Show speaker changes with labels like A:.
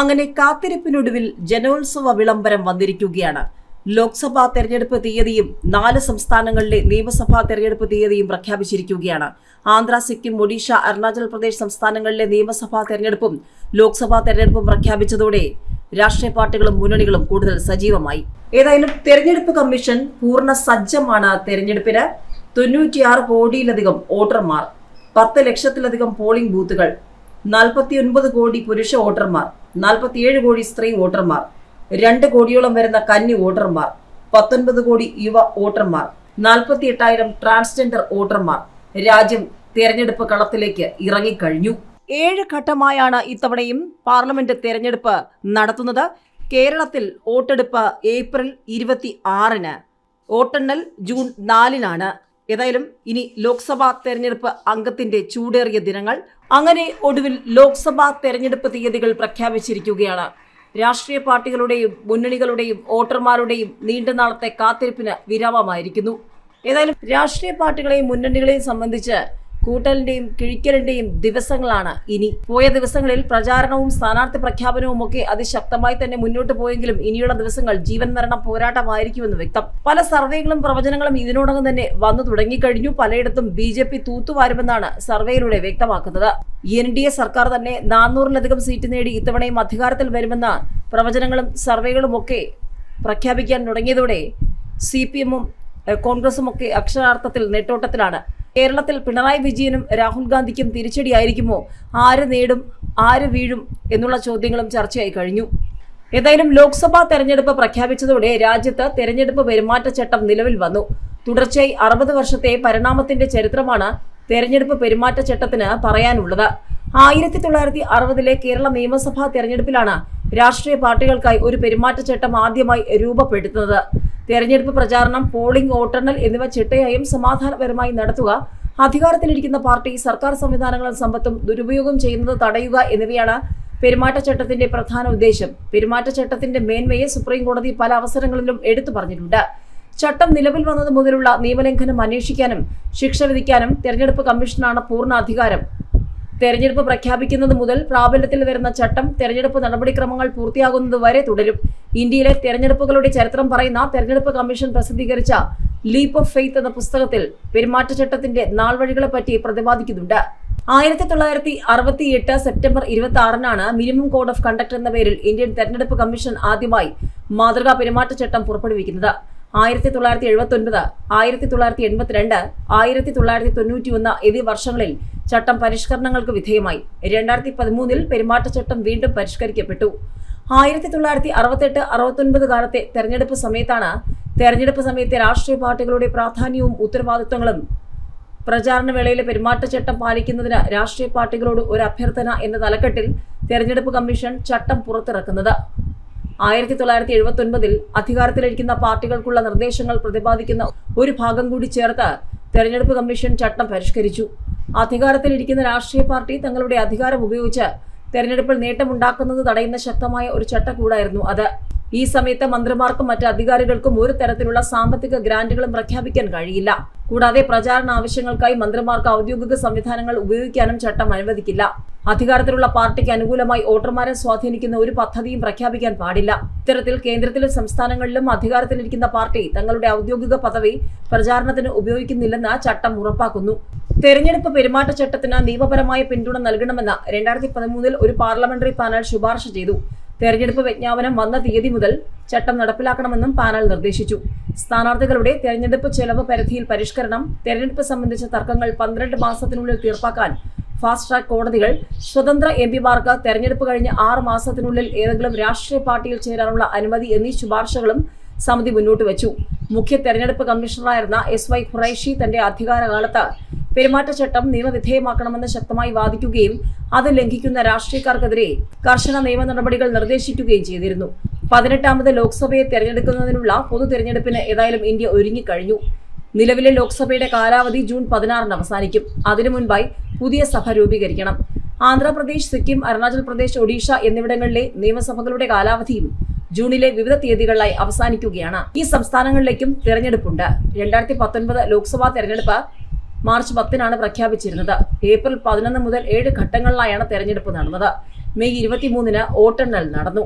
A: അങ്ങനെ കാത്തിരിപ്പിനൊടുവിൽ ജനോത്സവ വിളംബരം വന്നിരിക്കുകയാണ്. ലോക്സഭാ തെരഞ്ഞെടുപ്പ് തീയതിയും നാല് സംസ്ഥാനങ്ങളിലെ നിയമസഭാ തെരഞ്ഞെടുപ്പ് തീയതിയും പ്രഖ്യാപിച്ചിരിക്കുകയാണ്. ആന്ധ്ര സിക്കിം ഒഡീഷ അരുണാചൽ പ്രദേശ് സംസ്ഥാനങ്ങളിലെ നിയമസഭാ തെരഞ്ഞെടുപ്പും ലോക്സഭാ തെരഞ്ഞെടുപ്പും പ്രഖ്യാപിച്ചതോടെ രാഷ്ട്രീയ പാർട്ടികളും മുന്നണികളും കൂടുതൽ സജീവമായി. ഏതായാലും തെരഞ്ഞെടുപ്പ് കമ്മീഷൻ പൂർണ സജ്ജമാണ് തെരഞ്ഞെടുപ്പിന്. തൊണ്ണൂറ്റിയാറ് കോടിയിലധികം വോട്ടർമാർ പത്ത് ലക്ഷത്തിലധികം പോളിംഗ് ബൂത്തുകൾ നാൽപ്പത്തിയൊൻപത് കോടി പുരുഷ വോട്ടർമാർ നാൽപ്പത്തിയേഴ് കോടി സ്ത്രീ വോട്ടർമാർ രണ്ട് കോടിയോളം വരുന്ന കന്നി വോട്ടർമാർ പത്തൊൻപത് കോടി യുവ വോട്ടർമാർ നാൽപ്പത്തി എട്ടായിരം ട്രാൻസ്ജെൻഡർ വോട്ടർമാർ രാജ്യം തെരഞ്ഞെടുപ്പ് കളത്തിലേക്ക് ഇറങ്ങിക്കഴിഞ്ഞു. ഏഴ് ഘട്ടമായാണ് ഇത്തവണയും പാർലമെന്റ് തെരഞ്ഞെടുപ്പ് നടത്തുന്നത്. കേരളത്തിൽ വോട്ടെടുപ്പ് ഏപ്രിൽ ഇരുപത്തി ആറിന് വോട്ടെണ്ണൽ ജൂൺ നാലിനാണ്. ഏതായാലും ഇനി ലോക്സഭാ തെരഞ്ഞെടുപ്പ് അംഗത്തിന്റെ ചൂടേറിയ ദിനങ്ങൾ. അങ്ങനെ ഒടുവിൽ ലോക്സഭാ തെരഞ്ഞെടുപ്പ് തീയതികൾ പ്രഖ്യാപിച്ചിരിക്കുകയാണ്. രാഷ്ട്രീയ പാർട്ടികളുടെയും മുന്നണികളുടെയും വോട്ടർമാരുടെയും നീണ്ട നാളത്തെ കാത്തിരിപ്പിന് വിരാമമായിരിക്കുന്നു. ഏതായാലും രാഷ്ട്രീയ പാർട്ടികളെയും മുന്നണികളെയും സംബന്ധിച്ച് കൂട്ടലിന്റെയും കിഴിക്കലിന്റെയും ദിവസങ്ങളാണ് ഇനി. പോയ ദിവസങ്ങളിൽ പ്രചാരണവും സ്ഥാനാർത്ഥി പ്രഖ്യാപനവും ഒക്കെ അതിശക്തമായി തന്നെ മുന്നോട്ട് പോയെങ്കിലും ഇനിയുള്ള ദിവസങ്ങൾ ജീവൻ മരണ പോരാട്ടമായിരിക്കുമെന്ന് വ്യക്തം. പല സർവേകളും പ്രവചനങ്ങളും ഇതിനോടകം തന്നെ വന്നു തുടങ്ങിക്കഴിഞ്ഞു. പലയിടത്തും ബി ജെ പി തൂത്തുവാരുമെന്നാണ് സർവേയിലൂടെ വ്യക്തമാക്കുന്നത്. എൻ ഡി എ സർക്കാർ തന്നെ നാനൂറിലധികം സീറ്റ് നേടി ഇത്തവണയും അധികാരത്തിൽ വരുമെന്ന പ്രവചനങ്ങളും സർവേകളും ഒക്കെ പ്രഖ്യാപിക്കാൻ തുടങ്ങിയതോടെ സി പി എമ്മും കോൺഗ്രസും ഒക്കെ അക്ഷരാർത്ഥത്തിൽ നെട്ടോട്ടത്തിലാണ്. കേരളത്തിൽ പിണറായി വിജയനും രാഹുൽ ഗാന്ധിക്കും തിരിച്ചടിയായിരിക്കുമോ? ആര് നേടും ആര് വീഴും എന്നുള്ള ചോദ്യങ്ങളും ചർച്ചയായി കഴിഞ്ഞു. ഏതായാലും ലോക്സഭാ തെരഞ്ഞെടുപ്പ് പ്രഖ്യാപിച്ചതോടെ രാജ്യത്ത് തെരഞ്ഞെടുപ്പ് പെരുമാറ്റച്ചട്ടം നിലവിൽ വന്നു. തുടർച്ചയായി അറുപത് വർഷത്തെ പരിണാമത്തിന്റെ ചരിത്രമാണ് തെരഞ്ഞെടുപ്പ് പെരുമാറ്റച്ചട്ടത്തിന് പറയാനുള്ളത്. ആയിരത്തി തൊള്ളായിരത്തി അറുപതിലെ കേരള നിയമസഭാ തെരഞ്ഞെടുപ്പിലാണ് രാഷ്ട്രീയ പാർട്ടികൾക്കായി ഒരു പെരുമാറ്റച്ചട്ടം ആദ്യമായി രൂപപ്പെടുത്തുന്നത്. തെരഞ്ഞെടുപ്പ് പ്രചാരണം പോളിംഗ് വോട്ടെണ്ണൽ എന്നിവ ചിട്ടയായും സമാധാനപരമായി നടത്തുക. അധികാരത്തിലിരിക്കുന്ന പാർട്ടി സർക്കാർ സംവിധാനങ്ങളും സമ്പത്തും ദുരുപയോഗം ചെയ്യുന്നത് തടയുക എന്നിവയാണ് പെരുമാറ്റച്ചട്ടത്തിന്റെ പ്രധാന ഉദ്ദേശം. പെരുമാറ്റച്ചട്ടത്തിന്റെ മേന്മയെ സുപ്രീം കോടതി പല അവസരങ്ങളിലും എടുത്തു പറഞ്ഞിട്ടുണ്ട്. ചട്ടം നിലവിൽ വന്നത് മുതലുള്ള നിയമലംഘനം അന്വേഷിക്കാനും ശിക്ഷ വിധിക്കാനും തെരഞ്ഞെടുപ്പ് കമ്മീഷനാണ് പൂർണ അധികാരം. തെരഞ്ഞെടുപ്പ് പ്രഖ്യാപിക്കുന്നത് മുതൽ പ്രാബല്യത്തിൽ വരുന്ന ചട്ടം തെരഞ്ഞെടുപ്പ് നടപടിക്രമങ്ങൾ പൂർത്തിയാകുന്നത് വരെ തുടരും. ഇന്ത്യയിലെ തെരഞ്ഞെടുപ്പുകളുടെ ചരിത്രം പറയുന്ന തെരഞ്ഞെടുപ്പ് കമ്മീഷൻ പ്രസിദ്ധീകരിച്ച ലീപ് ഓഫ് ഫെയ്ത്ത് എന്ന പുസ്തകത്തിൽ പെരുമാറ്റച്ചട്ടത്തിന്റെ നാൾവഴികളെ പറ്റി പ്രതിപാദിക്കുന്നുണ്ട്. ആയിരത്തി തൊള്ളായിരത്തി അറുപത്തി എട്ട് സെപ്റ്റംബർ ഇരുപത്തി ആറിനാണ് മിനിമം കോഡ് ഓഫ് കണ്ടക്ട് എന്ന പേരിൽ ഇന്ത്യൻ തെരഞ്ഞെടുപ്പ് കമ്മീഷൻ ആദ്യമായി മാതൃകാ പെരുമാറ്റച്ചട്ടം പുറപ്പെടുവിക്കുന്നത്. ആയിരത്തി തൊള്ളായിരത്തി എഴുപത്തി ഒൻപത് ആയിരത്തി തൊള്ളായിരത്തി എൺപത്തിരണ്ട് ആയിരത്തി തൊള്ളായിരത്തി തൊണ്ണൂറ്റി ഒന്ന് എന്നീ വർഷങ്ങളിൽ ചട്ടം പരിഷ്കരണങ്ങൾക്ക് വിധേയമായി. രണ്ടായിരത്തി പതിമൂന്നിൽ പെരുമാറ്റച്ചട്ടം വീണ്ടും പരിഷ്കരിക്കപ്പെട്ടു. ആയിരത്തി തൊള്ളായിരത്തി അറുപത്തെട്ട് അറുപത്തൊൻപത് കാലത്തെ തെരഞ്ഞെടുപ്പ് സമയത്താണ് തെരഞ്ഞെടുപ്പ് സമയത്തെ രാഷ്ട്രീയ പാർട്ടികളുടെ പ്രാധാന്യവും ഉത്തരവാദിത്വങ്ങളും പ്രചാരണ വേളയിലെ പെരുമാറ്റച്ചട്ടം പാലിക്കുന്നതിന് രാഷ്ട്രീയ പാർട്ടികളോട് ഒരു അഭ്യർത്ഥന എന്ന തലക്കെട്ടിൽ തെരഞ്ഞെടുപ്പ് കമ്മീഷൻ ചട്ടം പുറത്തിറക്കുന്നത്. ആയിരത്തി തൊള്ളായിരത്തി എഴുപത്തി ഒൻപതിൽ അധികാരത്തിലിരിക്കുന്ന പാർട്ടികൾക്കുള്ള നിർദ്ദേശങ്ങൾ പ്രതിപാദിക്കുന്ന ഒരു ഭാഗം കൂടി ചേർത്ത് തെരഞ്ഞെടുപ്പ് കമ്മീഷൻ ചട്ടം പരിഷ്കരിച്ചു. അധികാരത്തിലിരിക്കുന്ന രാഷ്ട്രീയ പാർട്ടി തങ്ങളുടെ അധികാരം ഉപയോഗിച്ച് തെരഞ്ഞെടുപ്പിൽ നേട്ടമുണ്ടാക്കുന്നത് തടയുന്ന ശക്തമായ ഒരു ചട്ടക്കൂടായിരുന്നു അത്. ഈ സമയത്ത് മന്ത്രിമാർക്കും മറ്റ് അധികാരികൾക്കും ഒരു തരത്തിലുള്ള സാമ്പത്തിക ഗ്രാന്റുകളും പ്രഖ്യാപിക്കാൻ കഴിയില്ല. കൂടാതെ പ്രചാരണ ആവശ്യങ്ങൾക്കായി മന്ത്രിമാർക്ക് ഔദ്യോഗിക സംവിധാനങ്ങൾ ഉപയോഗിക്കാനും ചട്ടം അനുവദിക്കില്ല. അധികാരത്തിലുള്ള പാർട്ടിക്ക് അനുകൂലമായി വോട്ടർമാരെ സ്വാധീനിക്കുന്ന ഒരു പദ്ധതിയും പ്രഖ്യാപിക്കാൻ പാടില്ല. ഇത്തരത്തിൽ കേന്ദ്രത്തിലും സംസ്ഥാനങ്ങളിലും അധികാരത്തിലിരിക്കുന്ന പാർട്ടി തങ്ങളുടെ ഔദ്യോഗിക പദവി പ്രചാരണത്തിന് ഉപയോഗിക്കുന്നില്ലെന്ന് ചട്ടം ഉറപ്പാക്കുന്നു. തെരഞ്ഞെടുപ്പ് പെരുമാറ്റച്ചട്ടത്തിന് നിയമപരമായ പിന്തുണ നൽകണമെന്ന് രണ്ടായിരത്തി പതിമൂന്നിൽ ഒരു പാർലമെന്ററി പാനൽ ശുപാർശ ചെയ്തു. തെരഞ്ഞെടുപ്പ് വിജ്ഞാപനം വന്ന തീയതി മുതൽ ചട്ടം നടപ്പിലാക്കണമെന്നും പാനൽ നിർദ്ദേശിച്ചു. സ്ഥാനാർത്ഥികളുടെ തെരഞ്ഞെടുപ്പ് ചെലവ് പരിധിയിൽ പരിഷ്കരണം തെരഞ്ഞെടുപ്പ് സംബന്ധിച്ച തർക്കങ്ങൾ പന്ത്രണ്ട് മാസത്തിനുള്ളിൽ തീർപ്പാക്കാൻ ഫാസ്റ്റ് ട്രാക്ക് കോടതികൾ സ്വതന്ത്ര എം പിമാർക്ക് തെരഞ്ഞെടുപ്പ് കഴിഞ്ഞ് ആറ് മാസത്തിനുള്ളിൽ ഏതെങ്കിലും രാഷ്ട്രീയ പാർട്ടിയിൽ ചേരാനുള്ള അനുമതി എന്നീ ശുപാർശകളും സമിതി മുന്നോട്ട് വെച്ചു. മുഖ്യ തെരഞ്ഞെടുപ്പ് കമ്മീഷണറായിരുന്ന എസ് വൈ ഖുറൈഷി തന്റെ അധികാരകാലത്ത് പെരുമാറ്റച്ചട്ടം നിയമവിധേയമാക്കണമെന്ന് ശക്തമായി വാദിക്കുകയും അത് ലംഘിക്കുന്ന രാഷ്ട്രീയക്കാർക്കെതിരെ കർശന നിയമ നടപടികൾ നിർദ്ദേശിക്കുകയും ചെയ്തിരുന്നു. പതിനെട്ടാമത് ലോക്സഭയെ തെരഞ്ഞെടുക്കുന്നതിനുള്ള പൊതു തെരഞ്ഞെടുപ്പിന് ഏതായാലും ഇന്ത്യ ഒരുങ്ങിക്കഴിഞ്ഞു. നിലവിലെ ലോക്സഭയുടെ കാലാവധി ജൂൺ പതിനാറിന് അവസാനിക്കും. അതിനു മുൻപായി പുതിയ സഭ രൂപീകരിക്കണം. ആന്ധ്രാപ്രദേശ് സിക്കിം അരുണാചൽ പ്രദേശ് ഒഡീഷ എന്നിവിടങ്ങളിലെ നിയമസഭകളുടെ കാലാവധിയും ജൂണിലെ വിവിധ തീയതികളിലായി അവസാനിക്കുകയാണ്. ഈ സംസ്ഥാനങ്ങളിലേക്കും തെരഞ്ഞെടുപ്പുണ്ട്. രണ്ടായിരത്തി പത്തൊൻപത് ലോക്സഭാ തെരഞ്ഞെടുപ്പ് മാർച്ച് പത്തിനാണ് പ്രഖ്യാപിച്ചിരുന്നത്. ഏപ്രിൽ പതിനൊന്ന് മുതൽ ഏഴ് ഘട്ടങ്ങളിലായാണ് തെരഞ്ഞെടുപ്പ് നടന്നത്. മെയ് ഇരുപത്തിമൂന്നിന് വോട്ടെണ്ണൽ നടന്നു.